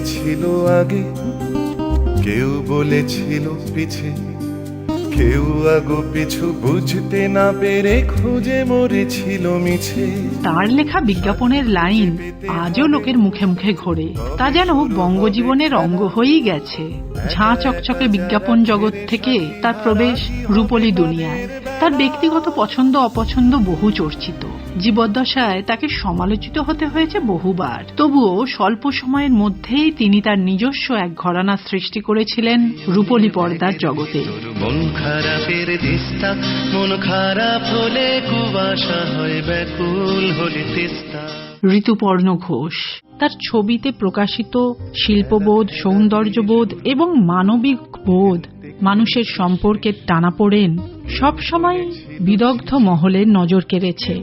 বলেছিল আগে, কেউ বলেছিল পিছে। কেউ আগো পিছু বুঝতে না পেরে খুঁজে মরেছিল মিছে। তার লেখা বিজ্ঞাপনের লাইন আজও লোকের মুখে মুখে ঘোরে। তা যেন বঙ্গজীবনের অঙ্গ হয়েই গেছে। ঝাঁ চকচকে বিজ্ঞাপন জগৎ থেকে তার প্রবেশ রূপলী দুনিয়ায়। তার ব্যক্তিগত পছন্দ অপছন্দ বহু চর্চিত। জীবদ্দশায় তাকে সমালোচিত হতে হয়েছে বহুবার। তবুও স্বল্প সময়ের মধ্যেই তিনি তার নিজস্ব এক ঘরানা সৃষ্টি করেছিলেন রূপলী পর্দার জগতে। তোর মন খারাপের দিস্তা মন খারাপ হলে কুয়াশা হয় ব্যাকুল হলে তেস্তা ঋতুপর্ণ ঘোষ তার ছবিতে প্রকাশিত শিল্পবোধ সৌন্দর্যবোধ এবং মানবিক বোধ মানুষের সম্পর্কের টানাপোড়েন সবসময় বিদগ্ধ মহলের নজর কেড়েছে।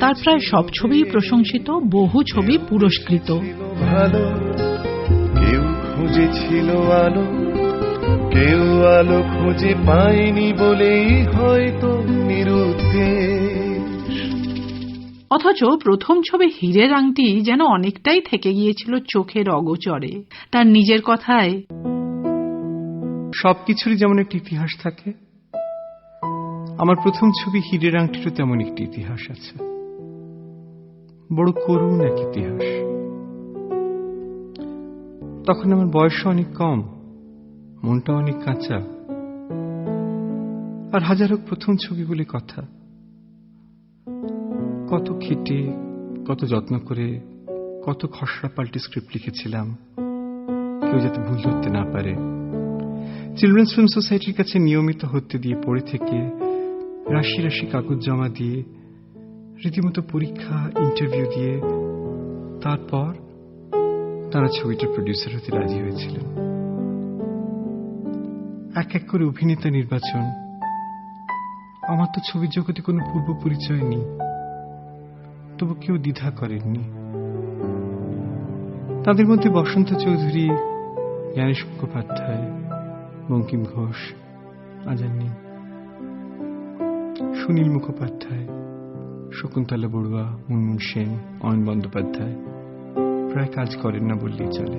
তার প্রায় সব ছবিই প্রশংসিত বহু ছবি পুরস্কৃত। কেউ খুঁজেছিল আলো কেউ আলো খুঁজে পায়নি বলেই হয়তো নিরুদ্দেশ। অথচ প্রথম ছবি হীরের আংটি যেন অনেকটাই থেকে গিয়েছিল চোখের অগোচরে। তার নিজের কথায় সবকিছুরই যেমন একটি ইতিহাস থাকে, আমার প্রথম ছবি হিরের আংটিরও তেমন একটি ইতিহাস আছে। বড় করুণ এক ইতিহাস। তখন আমার বয়স অনেক কম মনটা অনেক কাঁচা। আর হাজার হোক প্রথম ছবি বলে কথা। কত খেটে, কত যত্ন করে, কত খসড়া পাল্টে স্ক্রিপ্ট লিখেছিলাম। কেউ যাতে ভুল ধরতে না পারে। চিলড্রেন্স ফিল্ম সোসাইটির কাছে নিয়মিত হতে দিয়ে পড়ে থেকে রাশি রাশি কাগজ জমা দিয়ে, রীতিমতো পরীক্ষা ইন্টারভিউ দিয়ে, তারপর তারা ছবিটার প্রডিউসার হতে রাজি হয়েছিলেন। এক এক করে অভিনেতা নির্বাচন। আমার তো ছবির জগতে কোনো পূর্ব পরিচয় নেই। তবু কেউ দ্বিধা করেননি। তাদের মধ্যে বসন্ত চৌধুরী, জ্ঞানেশ মুখোপাধ্যায় বঙ্কিম ঘোষ, আজান নেই সুনীল মুখোপাধ্যায়, শকুন্তলা বড়ুয়া, মুনমুন সেন, অয়ন বন্দ্যোপাধ্যায়, প্রায় কাজ করেন না বললেই চলে।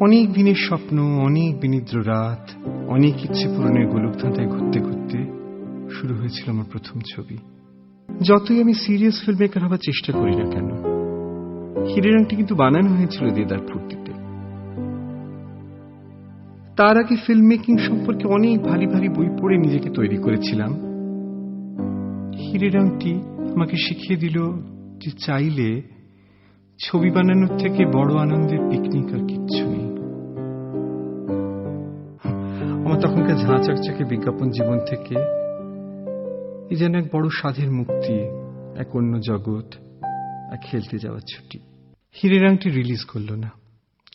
অনেক দিনের স্বপ্ন, অনেক বিনিদ্র রাত, অনেক ইচ্ছে পূরণের গোলকধাঁধায় ঘুরতে ঘুরতে শুরু হয়েছিল আমার প্রথম ছবি। যতই আমি সিরিয়াস ফিল্ম মেকার হবার চেষ্টা করি না কেন, হিরের কিন্তু বানানো হয়েছিল দেদার ফুর্তিতে তার আগে ফিল্ম মেকিং সম্পর্কে অনেক ভারী ভারী বই পড়ে নিজেকে তৈরি করেছিলাম। হিরের আংটি আমাকে শিখিয়ে দিল যে চাইলে ছবি বানানোর থেকে বড় আনন্দের পিকনিক আর কিচ্ছু নেই। আমার তখনকার ঝাঁ বিজ্ঞাপন জীবন থেকে এ যেন এক বড় সাধের মুক্তি, এক অন্য জগৎ খেলতে যাওয়ার ছুটি। হিরের আংটি রিলিজ করল না,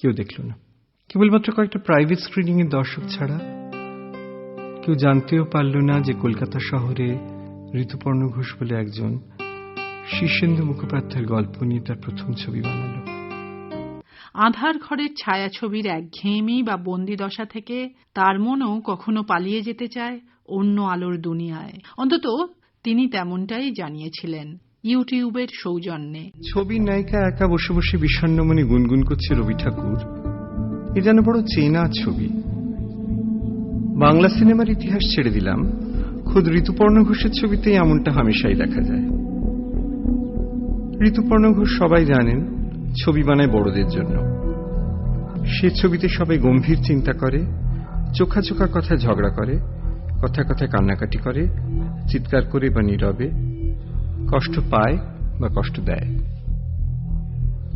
কেউ দেখল না। কেবলমাত্র কয়েকটা প্রাইভেট স্ক্রিনিং এর দর্শক ছাড়া কেউ জানতেও পারল না যে কলকাতা শহরে ঋতুপর্ণ ঘোষ বলে একজন শীর্ষেন্দু মুখোপাধ্যায়ের গল্প নিয়ে তার প্রথম ছবি বানালো। আধার ঘরের ছায়াছবির একঘেয়েমি বা বন্দি দশা থেকে তার মনও কখনো পালিয়ে যেতে চায় অন্য আলোর দুনিয়ায়। অন্তত তিনি তেমনটাই জানিয়েছিলেন ইউটিউবের সৌজন্যে। ছবির নায়িকা একা বসে বসে বিষণ্ণ মনে গুনগুন করছে রবি ঠাকুর। এ যেন বড় চেনা ছবি। বাংলা সিনেমার ইতিহাস ছেড়ে দিলাম। খোদ ঋতুপর্ণ ঘোষের ছবিতেই এমনটা হামেশাই দেখা যায়। ঋতুপর্ণ ঘোষ সবাই জানেন, ছবি বানায় বড়দের জন্য। সে ছবিতে সবাই গম্ভীর চিন্তা করে, চোখা চোখা কথায় ঝগড়া করে, কথা কথায় কান্নাকাটি করে, চিৎকার করে বা নীরবে, কষ্ট পায় বা কষ্ট দেয়।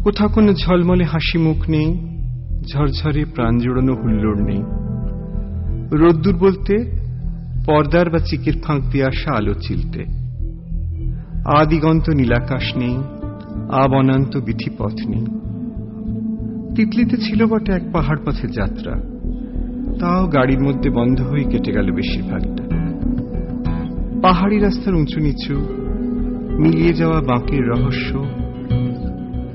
কোথাও কোনো ঝলমলে হাসি মুখ নেই ঝরঝরে প্রাণ জোড়ানো হুল্লোড় নেই। রোদ্দুর বলতে পর্দার বা চিকের ফাঁক দিয়ে আসা আলো চিলতে। আদিগন্ত নীলাকাশ নেই, আবনান্ত বিধিপথ নেই। তিতলিতে ছিল বটে এক পাহাড় পথের যাত্রা। তাও গাড়ির মধ্যে বন্ধ হয়ে কেটে গেল বেশিরভাগটা। পাহাড়ি রাস্তার উঁচু নিচু, মিলিয়ে যাওয়া বাঁকের রহস্য।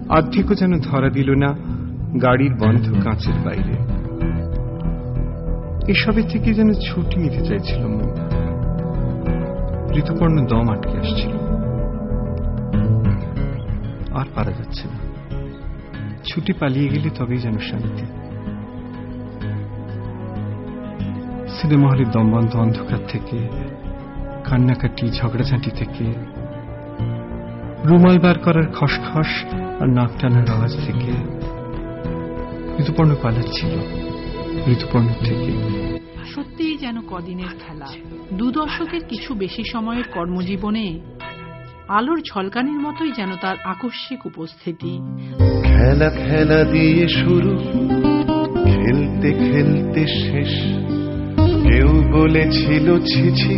অর্ধেকও যেন ধরা দিল না গাড়ির বন্ধ কাঁচের বাইরে। এসবের থেকে যেন ছুটি নিতে চাইছিল মন। ঋতুপর্ণ দম আটকে আসছিল। আর পারা যাচ্ছে না। ছুটে পালিয়ে গেলে তবেই যেন শান্তি। সিনেমা হলের দমবন্ধ অন্ধকার থেকে, কান্নাকাটি, ঝগড়াঝাঁটি থেকে, রুমাল বার করার খসখস আর নাক টানার আওয়াজ থেকে। ঋতুপর্ণ পালাচ্ছিল ঋতুপর্ণ থেকে। সত্যিই যেন কদিনের খেলা। দু দশকের কিছু বেশি সময়ের কর্মজীবনে আলোর ঝলকানির মতোই যেন তার আকস্মিক উপস্থিতি। খেলা খেলা দিয়ে শুরু। খেলতে খেলতে শেষ। কেউ বলেছিল ছিছি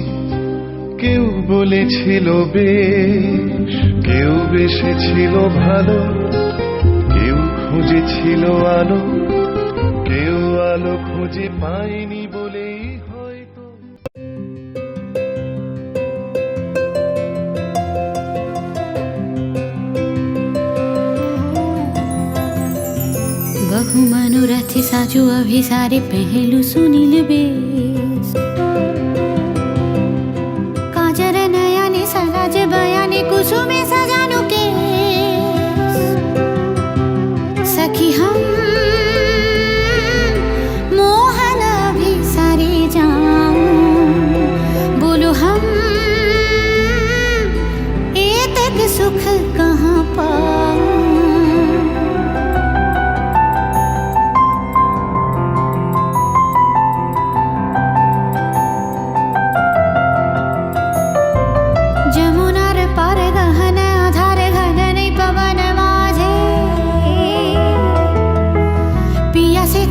কেউ বলেছিল বেশ। কেউ বেসেছিল ভালো। কেউ খুঁজেছিল আলো কেউ আলো খুঁজে পায়নি বলেই হয়তো बहु मनोरथ साजु अभिसारे पहलु Sunil base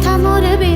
Tam orada bir